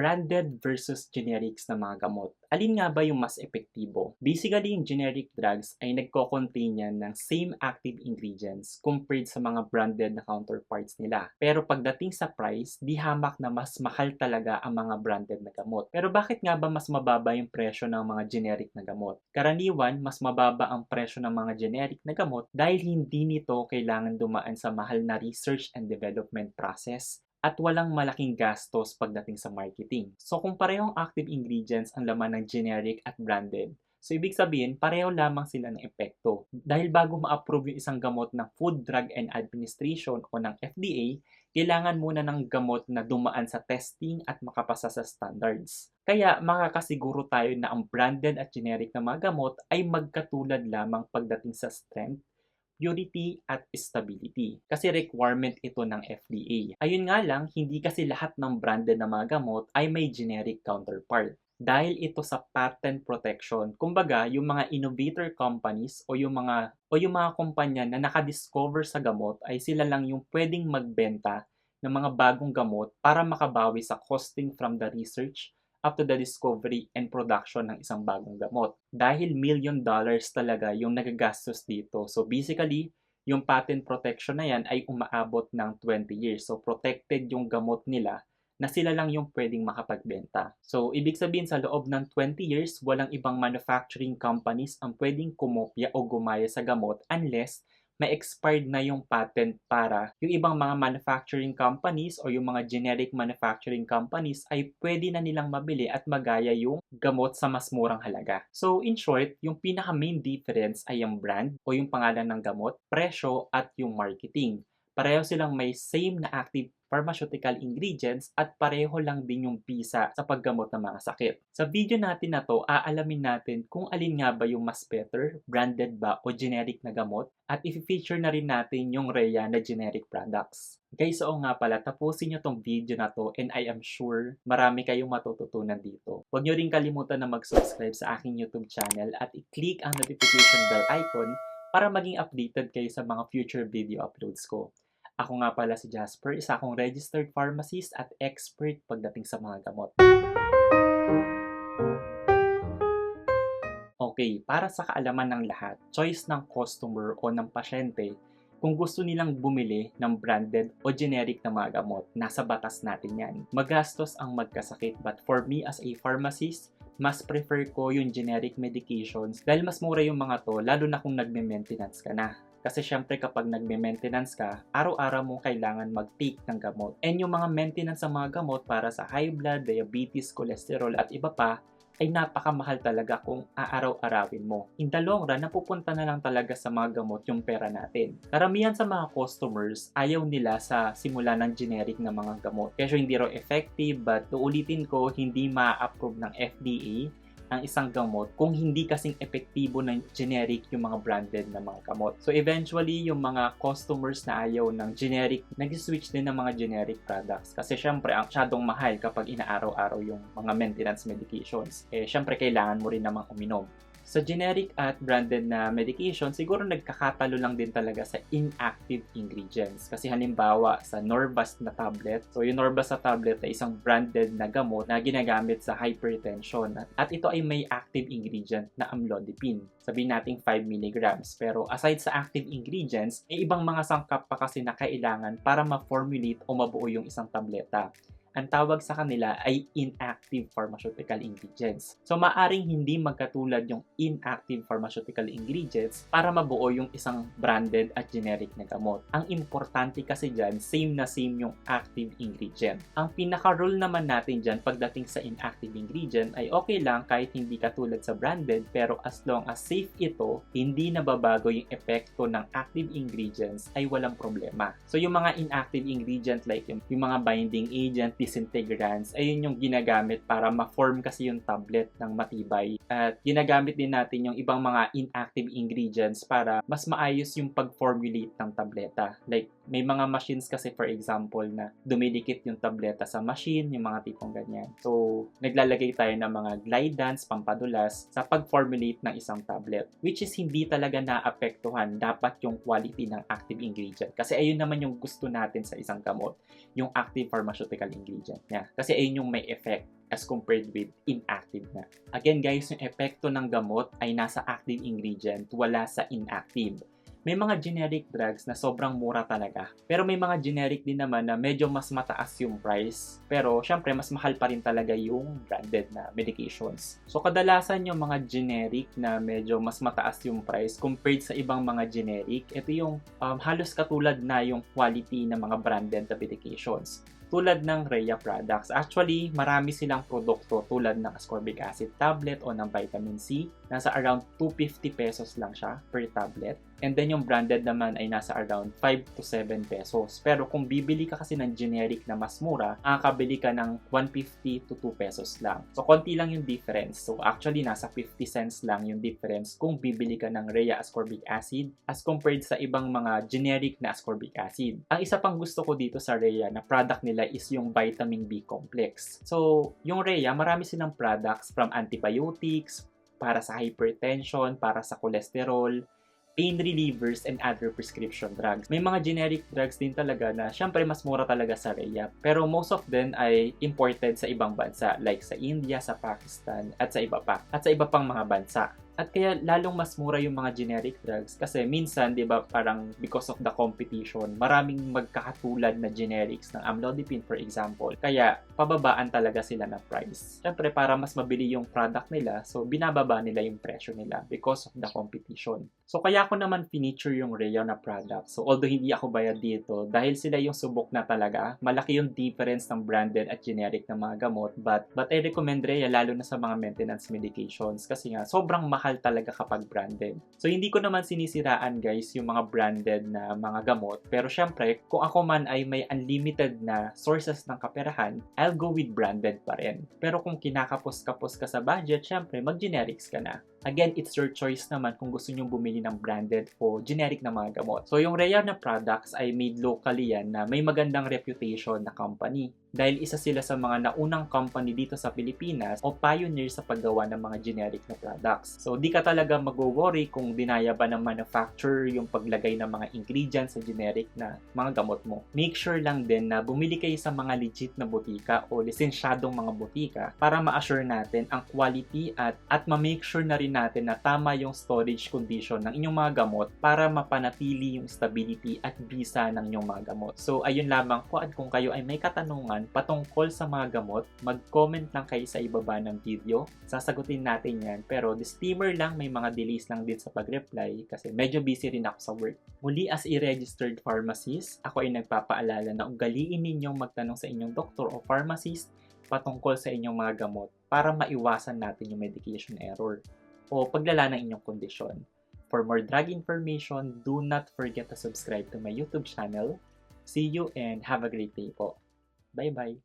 branded versus generics na mga gamot. Alin nga ba yung mas epektibo? Basically, yung generic drugs ay nagko-contain yan ng same active ingredients compared sa mga branded na counterparts nila. Pero pagdating sa price, di hamak na mas mahal talaga ang mga branded na gamot. Pero bakit nga ba mas mababa yung presyo ng mga generic na gamot? Karaniwan, mas mababa ang presyo ng mga generic na gamot dahil hindi nito kailangan dumaan sa mahal na research and development process at walang malaking gastos pagdating sa marketing. So kung parehong active ingredients ang laman ng generic at branded, so ibig sabihin pareho lamang sila ng epekto. Dahil bago ma-approve yung isang gamot ng Food, Drug and Administration o ng FDA, kailangan muna ng gamot na dumaan sa testing at makapasa sa standards. Kaya makakasiguro tayo na ang branded at generic na mga gamot ay magkatulad lamang pagdating sa strength, purity at stability. Kasi requirement ito ng FDA. Ayun nga lang, hindi kasi lahat ng branded na mga gamot ay may generic counterpart. Dahil ito sa patent protection, kumbaga yung mga innovator companies o yung mga o yung mga kumpanya na nakadiscover sa gamot ay sila lang yung pwedeng magbenta ng mga bagong gamot para makabawi sa costing from the research up to the discovery and production ng isang bagong gamot. Dahil million dollars talaga yung nagagastos dito. So basically, yung patent protection na yan ay umaabot ng 20 years. So protected yung gamot nila na sila lang yung pwedeng makapagbenta. So, ibig sabihin sa loob ng 20 years, walang ibang manufacturing companies ang pwedeng kumopya o gumaya sa gamot unless may expired na yung patent para yung ibang mga manufacturing companies o yung mga generic manufacturing companies ay pwede na nilang mabili at magaya yung gamot sa mas murang halaga. So in short, yung pinaka main difference ay yung brand o yung pangalan ng gamot, presyo at yung marketing. Pareho silang may same na active pharmaceutical ingredients at pareho lang din yung bisa sa paggamot ng mga sakit. Sa video natin na to, aalamin natin kung alin nga ba yung mas better, branded ba o generic na gamot at i-feature na rin natin yung Rhea na generic products. Guys, oo nga pala, tapusin nyo tong video na to and I am sure marami kayong matututunan dito. Huwag nyo rin kalimutan na mag-subscribe sa aking YouTube channel at i-click ang notification bell icon para maging updated kayo sa mga future video uploads ko. Ako nga pala si Jasper, isa akong registered pharmacist at expert pagdating sa mga gamot. Okay, para sa kaalaman ng lahat, choice ng customer o ng pasyente kung gusto nilang bumili ng branded o generic na mga gamot. Nasa batas natin yan. Magastos ang magkasakit but for me as a pharmacist, mas prefer ko yung generic medications dahil mas mura yung mga to lalo na kung nagme-maintenance ka na. Kasi syempre kapag nagme-maintenance ka, araw-araw mo kailangan mag-take ng gamot. And yung mga maintenance sa mga gamot para sa high blood, diabetes, cholesterol at iba pa, ay napakamahal talaga kung aaraw-arawin mo. In the long run, napupunta na lang talaga sa mga gamot yung pera natin. Karamihan sa mga customers, ayaw nila sa simula ng generic na mga gamot. Kasi hindi raw effective, but uulitin ko, hindi ma-approve ng FDA ang isang gamot kung hindi kasing epektibo ng generic yung mga branded na mga gamot. So eventually, yung mga customers na ayaw ng generic, nag-switch din ng mga generic products. Kasi syempre, ang syadong mahal kapag inaaraw-araw yung mga maintenance medications. Eh, syempre, kailangan mo rin namang uminom. Sa generic at branded na medication, siguro nagkakatalo lang din talaga sa inactive ingredients. Kasi halimbawa sa Norvas na tablet, so yung Norvas na tablet ay isang branded na gamot na ginagamit sa hypertension. At, ito ay may active ingredient na amlodipine. Sabihin natin 5 mg. Pero aside sa active ingredients, ay ibang mga sangkap pa kasi na kailangan para ma-formulate o mabuo yung isang tableta ang tawag sa kanila ay inactive pharmaceutical ingredients. So maaring hindi magkatulad yung inactive pharmaceutical ingredients para mabuo yung isang branded at generic na gamot. Ang importante kasi dyan, same na same yung active ingredient. Ang pinaka-rule naman natin dyan pagdating sa inactive ingredient ay okay lang kahit hindi katulad sa branded pero as long as safe ito, hindi nababago yung epekto ng active ingredients ay walang problema. So yung mga inactive ingredient like yung, yung mga binding agent, disintegrants, ayun yung ginagamit para ma-form kasi yung tablet ng matibay. At ginagamit din natin yung ibang mga inactive ingredients para mas maayos yung pag-formulate ng tableta. Like, may mga machines kasi for example na dumidikit yung tableta sa machine, yung mga tipong ganyan. So, naglalagay tayo ng mga glidants, pampadulas sa pag-formulate ng isang tablet. Which is hindi talaga naapektuhan dapat yung quality ng active ingredient. Kasi ayun naman yung gusto natin sa isang gamot, yung active pharmaceutical ingredient ingredient niya. Kasi ayun yung may effect as compared with inactive na. Again guys, yung epekto ng gamot ay nasa active ingredient, wala sa inactive. May mga generic drugs na sobrang mura talaga. Pero may mga generic din naman na medyo mas mataas yung price. Pero syempre, mas mahal pa rin talaga yung branded na medications. So kadalasan yung mga generic na medyo mas mataas yung price compared sa ibang mga generic, ito yung um, halos katulad na yung quality ng mga branded na medications tulad ng Rhea products. Actually, marami silang produkto tulad ng ascorbic acid tablet o ng vitamin C. Nasa around 250 pesos lang siya per tablet. And then yung branded naman ay nasa around 5 to 7 pesos. Pero kung bibili ka kasi ng generic na mas mura, makakabili ka ng 150 to 2 pesos lang. So konti lang yung difference. So actually nasa 50 cents lang yung difference kung bibili ka ng Rhea ascorbic acid as compared sa ibang mga generic na ascorbic acid. Ang isa pang gusto ko dito sa Rhea na product nila is yung vitamin B complex. So yung Rhea, marami silang products from antibiotics, para sa hypertension, para sa cholesterol, pain relievers, and other prescription drugs. May mga generic drugs din talaga na syempre mas mura talaga sa Rhea. Pero most of them ay imported sa ibang bansa like sa India, sa Pakistan, at sa iba pa. At sa iba pang mga bansa. At kaya lalong mas mura yung mga generic drugs kasi minsan, 'di ba, parang because of the competition, maraming magkakatulad na generics ng amlodipine for example. Kaya pababaan talaga sila ng price. Syempre para mas mabili yung product nila, so binababa nila yung presyo nila because of the competition. So kaya ko naman feature yung Rhea na product. So although hindi ako bayad dito, dahil sila yung subok na talaga, malaki yung difference ng branded at generic na mga gamot. But, but I recommend Rhea lalo na sa mga maintenance medications kasi nga sobrang mahal mahal talaga kapag branded. So hindi ko naman sinisiraan guys yung mga branded na mga gamot. Pero syempre, kung ako man ay may unlimited na sources ng kaperahan, I'll go with branded pa rin. Pero kung kinakapos-kapos ka sa budget, syempre mag-generics ka na. Again, it's your choice naman kung gusto nyo bumili ng branded o generic na mga gamot. So, yung Rhea na products ay made locally yan na may magandang reputation na company. Dahil isa sila sa mga naunang company dito sa Pilipinas o pioneer sa paggawa ng mga generic na products. So, di ka talaga mag-worry kung dinaya ba ng manufacturer yung paglagay ng mga ingredients sa generic na mga gamot mo. Make sure lang din na bumili kayo sa mga legit na butika o lisensyadong mga butika para ma-assure natin ang quality at, at ma-make sure na rin rin natin na tama yung storage condition ng inyong mga gamot para mapanatili yung stability at bisa ng inyong mga gamot. So, ayun lamang po at kung kayo ay may katanungan patungkol sa mga gamot, mag-comment lang kayo sa ibaba ng video. Sasagutin natin yan. Pero disclaimer lang, may mga delays lang din sa pag-reply kasi medyo busy rin ako sa work. Muli as a registered pharmacist, ako ay nagpapaalala na ugaliin ninyong magtanong sa inyong doktor o pharmacist patungkol sa inyong mga gamot para maiwasan natin yung medication error o paglala ng inyong kondisyon. For more drug information, do not forget to subscribe to my YouTube channel. See you and have a great day po. Bye-bye!